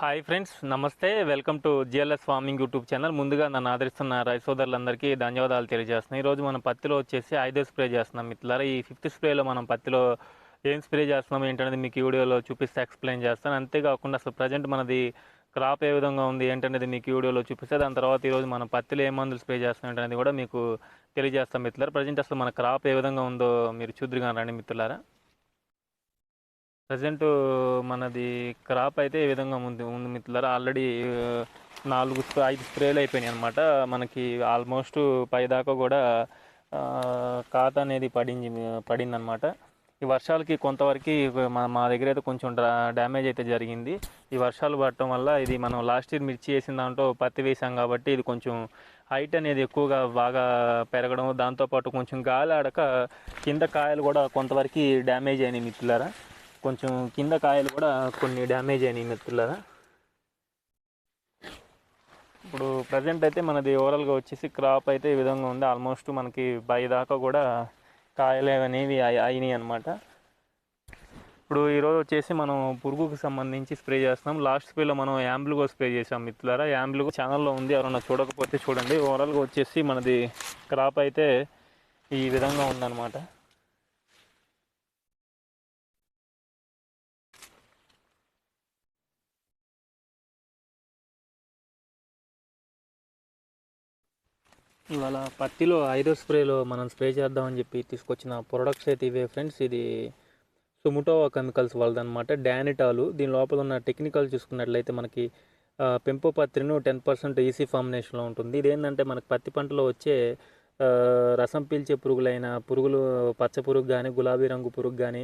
Hi friends నమస్తే. Welcome to GLS farming YouTube channel ముందుగా నన్ను ఆదరిస్తున్న రైతు సోదరులందరికీ ధన్యవాదాలు తెలియజేస్తున్నాను ఈరోజు మనం పత్తిలో వచ్చేసి ఐదో స్ప్రే చేస్తున్నాం మిత్రులారా. ఈ ఫిఫ్త్ స్ప్రేలో మనం పత్తిలో ఏం స్ప్రే చేస్తున్నాం ఏంటనేది మీకు ఈ వీడియోలో చూపిస్తే ఎక్స్ప్లెయిన్ చేస్తాను. అంతేకాకుండా అసలు ప్రజెంట్ మనది క్రాప్ ఏ విధంగా ఉంది ఏంటనేది మీకు ఈ వీడియోలో చూపిస్తే దాని తర్వాత ఈరోజు మనం పత్తిలో ఏ మందులు స్ప్రే చేస్తున్నాం ఏంటనేది కూడా మీకు తెలియజేస్తాం మిత్రులారా. ప్రజెంట్ అసలు మన క్రాప్ ఏ విధంగా ఉందో మీరు చూద్దరుగా రండి మిత్రులారా. ప్రజెంట్ మనది క్రాప్ అయితే ఈ విధంగా ఉంది ఉంది మిత్రులారా. ఆల్రెడీ నాలుగు ఐదు స్ప్రేలు అయిపోయినాయి అనమాట మనకి ఆల్మోస్ట్ పైదాకా కూడా కాత అనేది పడింది పడిందనమాట ఈ వర్షాలకి కొంతవరకు మా మా దగ్గర అయితే కొంచెం డ్యామేజ్ అయితే జరిగింది. ఈ వర్షాలు పడటం వల్ల ఇది మనం లాస్ట్ ఇయర్ మిర్చి వేసిన దాంట్లో పత్తి వేసాం కాబట్టి ఇది కొంచెం హైట్ అనేది ఎక్కువగా బాగా పెరగడం దాంతోపాటు కొంచెం గాలి ఆడక కింద కాయలు కూడా కొంతవరకు డ్యామేజ్ అయినాయి మిత్రులారా. కొంచెం కింద కాయలు కూడా కొన్ని డ్యామేజ్ అయినాయి మిత్రులరా ఇప్పుడు ప్రజెంట్ అయితే మనది ఓవరాల్గా వచ్చేసి క్రాప్ అయితే ఈ విధంగా ఉంది. ఆల్మోస్ట్ మనకి బై దాకా కూడా కాయలు అనేవి అయినాయి అనమాట ఇప్పుడు ఈరోజు వచ్చేసి మనం పురుగుకు సంబంధించి స్ప్రే చేస్తున్నాం. లాస్ట్ స్ప్రేలో మనం యాంబ్లుగో స్ప్రే చేసాం మిత్రులారా. యాంబ్లుగో ఛానల్లో ఉంది. ఎవరన్నా చూడకపోతే చూడండి. ఓవరాల్గా వచ్చేసి మనది క్రాప్ అయితే ఈ విధంగా ఉందన్నమాట. ఇవాళ పత్తిలో ఐదో స్ప్రేలో మనం స్ప్రే చేద్దామని చెప్పి తీసుకొచ్చిన ప్రొడక్ట్స్ అయితే ఇవే ఫ్రెండ్స్ ఇది సుముటోవా కెమికల్స్ వాళ్ళదనమాట డానిటాలు దీని లోపల ఉన్న టెక్నికల్ చూసుకున్నట్లయితే మనకి పెంపు పత్రిను టెన్ పర్సెంట్ ఈసీ ఫార్మినేషన్లో ఉంటుంది. ఇదేంటంటే మనకి పత్తి పంటలో వచ్చే రసం పీల్చే పురుగులైన పురుగులు పచ్చ పురుగు కానీ గులాబీ రంగు పురుగు కానీ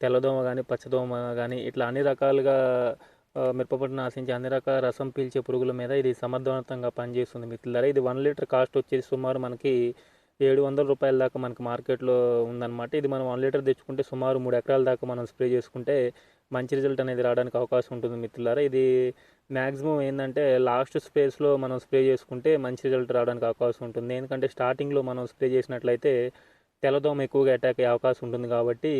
తెల్లదోమ కానీ పచ్చదోమ కానీ ఇట్లా అన్ని రకాలుగా ఆ, ఆశించి ఆశించే అన్ని రకాల రసం పీల్చే పురుగుల మీద ఇది సమర్థవంతంగా పనిచేస్తుంది మిత్రులారా. ఇది వన్ లీటర్ కాస్ట్ వచ్చేసి సుమారు మనకి ఏడు వందల రూపాయల దాకా మనకి మార్కెట్లో ఉందన్నమాట. ఇది మనం వన్ లీటర్ తెచ్చుకుంటే సుమారు మూడు ఎకరాల దాకా మనం స్ప్రే చేసుకుంటే మంచి రిజల్ట్ అనేది రావడానికి అవకాశం ఉంటుంది మిత్రులారా. ఇది మ్యాక్సిమం ఏంటంటే లాస్ట్ స్పేస్లో మనం స్ప్రే చేసుకుంటే మంచి రిజల్ట్ రావడానికి అవకాశం ఉంటుంది. ఎందుకంటే స్టార్టింగ్లో మనం స్ప్రే చేసినట్లయితే తెల్లదోమ ఎక్కువగా అటాక్ అయ్యే అవకాశం ఉంటుంది కాబట్టి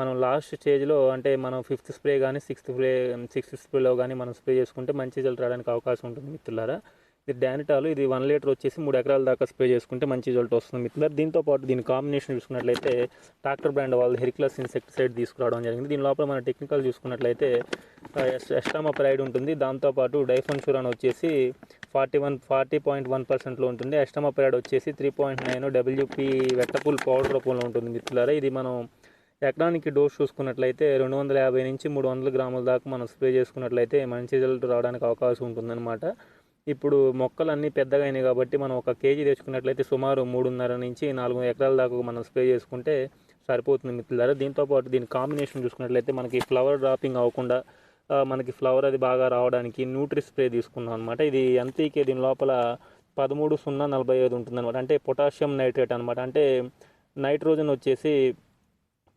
మనం లాస్ట్ స్టేజ్లో అంటే మనం ఫిఫ్త్ స్ప్రే కానీ సిక్స్త్ స్ప్రే సిక్స్త్ స్ప్రేలో కానీ మనం స్ప్రే చేసుకుంటే మంచి రిజల్ట్ రావడానికి అవకాశం ఉంటుంది మిత్రులారా. ఇది డానిటాలు ఇది వన్ లీటర్ వచ్చేసి మూడు ఎకరాల దాకా స్ప్రే చేసుకుంటే మంచి రిజల్ట్ వస్తుంది మిత్రులారా. దీంతో పాటు దీని కాంబినేషన్ చూసుకున్నట్లయితే ట్రాక్టర్ బ్రాండ్ వాళ్ళు హెరిక్లస్ ఇన్సెక్టిసైడ్ తీసుకురావడం జరిగింది. దీని లోపల మన టెక్నికల్ చూసుకున్నట్లయితే ఎస్టామా ప్రైడ్ ఉంటుంది. దాంతోపాటు డైఫన్షూరాన్ వచ్చేసి forty one forty point one పర్సెంట్లో ఉంటుంది. ఎస్టమా ప్యాడ్ వచ్చేసి three point nine WP wettable powder రూపంలో ఉంటుంది మిత్రులారా. ఇది మనం ఎకరానికి డోస్ చూసుకున్నట్లయితే రెండు వందల యాభై నుంచి మూడు వందల గ్రాముల దాకా మనం స్ప్రే చేసుకున్నట్లయితే మంచి రిజల్ట్ రావడానికి అవకాశం ఉంటుందన్నమాట. ఇప్పుడు మొక్కలు అన్నీ పెద్దగా అయినాయి కాబట్టి మనం ఒక కేజీ తెచ్చుకున్నట్లయితే సుమారు మూడున్నర నుంచి నాలుగు ఎకరాల దాకా మనం స్ప్రే చేసుకుంటే సరిపోతుంది మిత్రులారా. దీంతోపాటు దీని కాంబినేషన్ చూసుకున్నట్లయితే మనకి ఫ్లవర్ డ్రాపింగ్ అవ్వకుండా మనకి ఫ్లవర్ అది బాగా రావడానికి న్యూట్రి స్ప్రే తీసుకున్నాం అనమాట ఇది ఎంతీకే దీని లోపల పదమూడు సున్నా నలభై ఐదు ఉంటుంది అనమాట అంటే పొటాషియం నైట్రేట్ అనమాట అంటే నైట్రోజన్ వచ్చేసి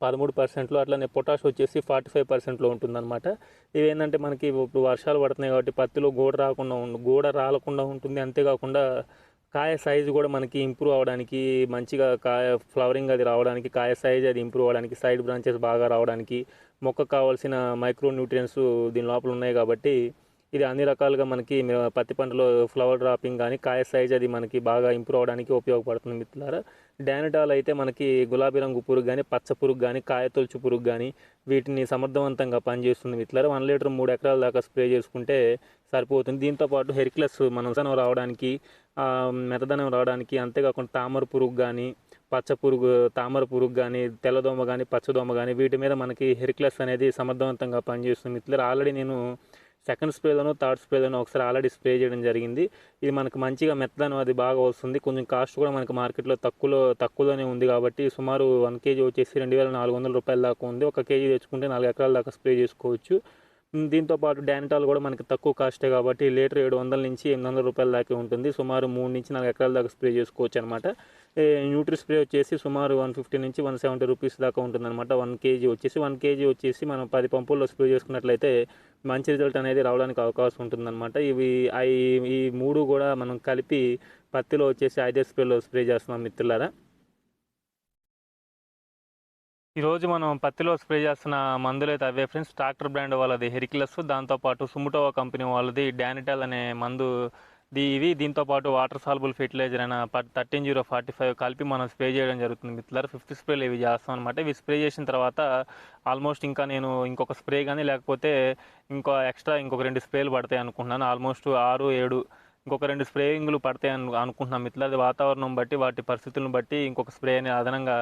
పదమూడు పర్సెంట్లో అట్లనే పొటాష్ వచ్చేసి ఫార్టీ ఫైవ్ పర్సెంట్లో ఉంటుందన్నమాట. ఇవి ఏంటంటే మనకి ఇప్పుడు వర్షాలు పడుతున్నాయి కాబట్టి పత్తిలో గోడ రాకుండా గోడ రాలకుండా ఉంటుంది. అంతేకాకుండా కాయ సైజు కూడా మనకి ఇంప్రూవ్ అవ్వడానికి మంచిగా కాయ ఫ్లవరింగ్ అది రావడానికి కాయ సైజ్ అది ఇంప్రూవ్ అవ్వడానికి సైడ్ బ్రాంచెస్ బాగా రావడానికి మొక్కకు కావాల్సిన మైక్రో న్యూట్రియన్స్ దీని లోపల ఉన్నాయి కాబట్టి ఇది అన్ని రకాలుగా మనకి పత్తి పంటలో ఫ్లవర్ డ్రాపింగ్ కానీ కాయ సైజ్ అది మనకి బాగా ఇంప్రూవ్ అవడానికి ఉపయోగపడుతుంది మిత్రులారా. డానిటాల్ అయితే మనకి గులాబీ రంగు పురుగు కానీ పచ్చ పురుగు కానీ కాయ తొలుచు పురుగు కానీ వీటిని సమర్థవంతంగా పనిచేస్తుంది మిత్రులారా. వన్ లీటర్ మూడు ఎకరాల దాకా స్ప్రే చేసుకుంటే సరిపోతుంది. దీంతో పాటు హెరిక్లస్ మనం సనం రావడానికి మెతదనం రావడానికి అంతేకాకుండా తామర పురుగు కానీ పచ్చ పురుగు తామర పురుగు కానీ తెల్లదోమ కానీ పచ్చదోమ కానీ వీటి మీద మనకి హెరిక్లస్ అనేది సమర్థవంతంగా పనిచేస్తుంది. ఇట్లా ఆల్రెడీ నేను సెకండ్ స్ప్రేలోనో థర్డ్ స్ప్రేలోనో ఒకసారి ఆల్రెడీ స్ప్రే చేయడం జరిగింది. ఇది మనకు మంచిగా మెత్తదనం అది బాగా వస్తుంది. కొంచెం కాస్ట్ కూడా మనకి మార్కెట్లో తక్కువలో తక్కువలోనే ఉంది కాబట్టి సుమారు వన్ కేజీ వచ్చేసి రెండు వేల నాలుగు వందల రూపాయల దాకా ఉంది. ఒక కేజీ తెచ్చుకుంటే నాలుగు ఎకరాల దాకా స్ప్రే చేసుకోవచ్చు. దీంతోపాటు దీంతో పాటు డానిటాల్ కూడా మనకి తక్కువ కాస్టే కాబట్టి లీటర్ ఏడు వందల నుంచి ఎనిమిది వందల రూపాయల దాకా ఉంటుంది. సుమారు మూడు నుంచి నాలుగు ఎకరాల దాకా స్ప్రే చేసుకోవచ్చు అనమాట న్యూట్రి స్ప్రే వచ్చేసి సుమారు వన్ ఫిఫ్టీ నుంచి వన్ సెవెంటీ రూపీస్ దాకా ఉంటుందన్నమాట. వన్ కేజీ వచ్చేసి వన్ కేజీ వచ్చేసి మనం పది పంపుల్లో స్ప్రే చేసుకున్నట్లయితే మంచి రిజల్ట్ అనేది రావడానికి అవకాశం ఉంటుందన్నమాట. ఇవి ఈ మూడు కూడా మనం కలిపి పత్తిలో వచ్చేసి ఐదే స్ప్రేలో స్ప్రే చేస్తున్నాం మిత్రులారా. ఈరోజు మనం పత్తిలో స్ప్రే చేస్తున్న మందులు అయితే అవే ఫ్రెండ్స్. ట్రాక్టర్ బ్రాండ్ వాళ్ళది హెరిక్లస్ దాంతోపాటు సుముటోవా కంపెనీ వాళ్ళది డానిటల్ అనే మందు ఇవి. దీంతోపాటు వాటర్ సాల్బుల్ ఫెర్టిలైజర్ అయిన థర్టీన్ జీరో ఫార్టీ ఫైవ్ కలిపి మనం స్ప్రే చేయడం జరుగుతుంది మిత్రులారు. ఫిఫ్త్ స్ప్రేలు ఇవి చేస్తాం అనమాట ఇవి స్ప్రే చేసిన తర్వాత ఆల్మోస్ట్ ఇంకా నేను ఇంకొక స్ప్రే కానీ లేకపోతే ఇంకో ఎక్స్ట్రా ఇంకొక రెండు స్ప్రేలు పడతాయి అనుకుంటున్నాను. ఆల్మోస్ట్ ఆరు ఏడు ఇంకొక రెండు స్ప్రేయింగ్లు పడతాయి అను అనుకుంటున్నాం మిత్రులు అది వాతావరణం బట్టి వాటి పరిస్థితులను బట్టి ఇంకొక స్ప్రే అనేది అదనంగా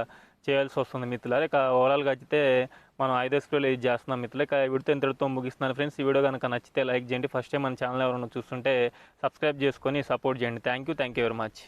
చేయాల్సి వస్తుంది మిత్రులారా. ఇక ఓవరాల్గా అయితే మనం ఐదో స్ప్రేలు ఇది చేస్తున్నాం మిత్రులు ఇక వీడితో ఇంతటితో ముగిస్తున్నాను ఫ్రెండ్స్. ఈ వీడియో కనుక నచ్చితే లైక్ చేయండి. ఫస్ట్ టైం మన ఛానల్ ఎవరైనా చూస్తుంటే సబ్స్క్రైబ్ చేసుకొని సపోర్ట్ చేయండి. Thank you. Thank you very much.